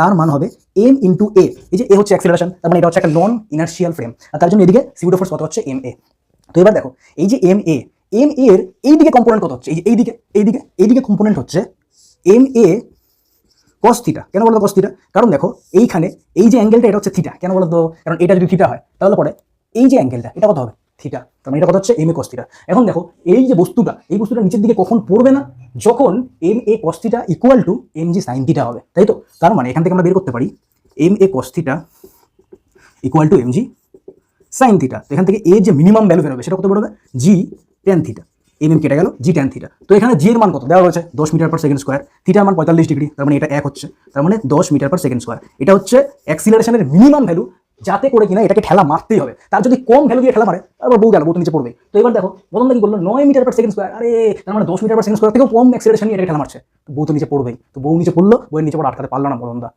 তার মান হবে এম ইন্টু এ এই যে এ হচ্ছে অ্যাক্সিলারেশন তার মানে এটা হচ্ছে একটা নন ইনার্শিয়াল ফ্রেম আর তার জন্য এদিকে সিউডো ফোর্স কত হচ্ছে এম এ তো এবার দেখো, এই যে এম এ এম এর এই দিকে কম্পোনেন্ট কত হচ্ছে? এই যে এইদিকে এইদিকে এইদিকে কম্পোনেন্ট হচ্ছে এম এ কস থিটা কেন বলতো কস থিটা কারণ দেখো, এইখানে এই যে অ্যাঙ্গেলটা এটা হচ্ছে থিটা কেন বলতো? কারণ এটা যদি থিটা হয়, তাহলে পরে এই যে অ্যাঙ্গেলটা এটা কত হবে? থিটা তার মানে এটা কথা হচ্ছে এম এ কস থিটা এখন দেখো, এই যে বস্তুটা, এই বস্তুটা নিচের দিকে কখন পড়বে না? যখন M A cos theta equal to M G sine theta হবে। তাই তো? তার মানে এখান থেকে আমরা বের করতে পারি M A cos theta equal to M G sine theta এখান থেকে এ যে মিনিমাম ভ্যালু বেরোবে, সেটা কত বেরোবে? G tan theta M M কেটে গেল জি টেন থিটা তো এখানে জি এর মান কত? দেওয়া রয়েছে, দশ মিটার পার সেকেন্ড স্কোয়ার থিটার মান পঁয়তাল্লিশ ডিগ্রি তার মানে এটা এক হচ্ছে। তার মানে দশ মিটার পার সেকেন্ড স্কোয়ার এটা হচ্ছে অ্যাক্সিলারেশনের মিনিমাম ভ্যালু যাতে করে কিনা এটাকে ঠেলা মারতেই হবে। তার যদি কম ভ্যালু দিয়ে ঠেলা মারে, তারপর বউ গেল, বউ নিচে পড়বে তো এবার দেখো প্রথম কি বলল নয় মিটার পার সেকেন্ড স্কোয়ার আরে, তার মানে দশ মিটার পার সেকেন্ড স্কোয়ার থেকেও কম অ্যাক্সিলেশন নিয়ে এটাকে ঠেলা মারছে। বউ তো নিচে পড়বেই। তো বউ নিচে পড়ল, বউয়ের নিচে পড়ে আটকাতে পারল না বদনদা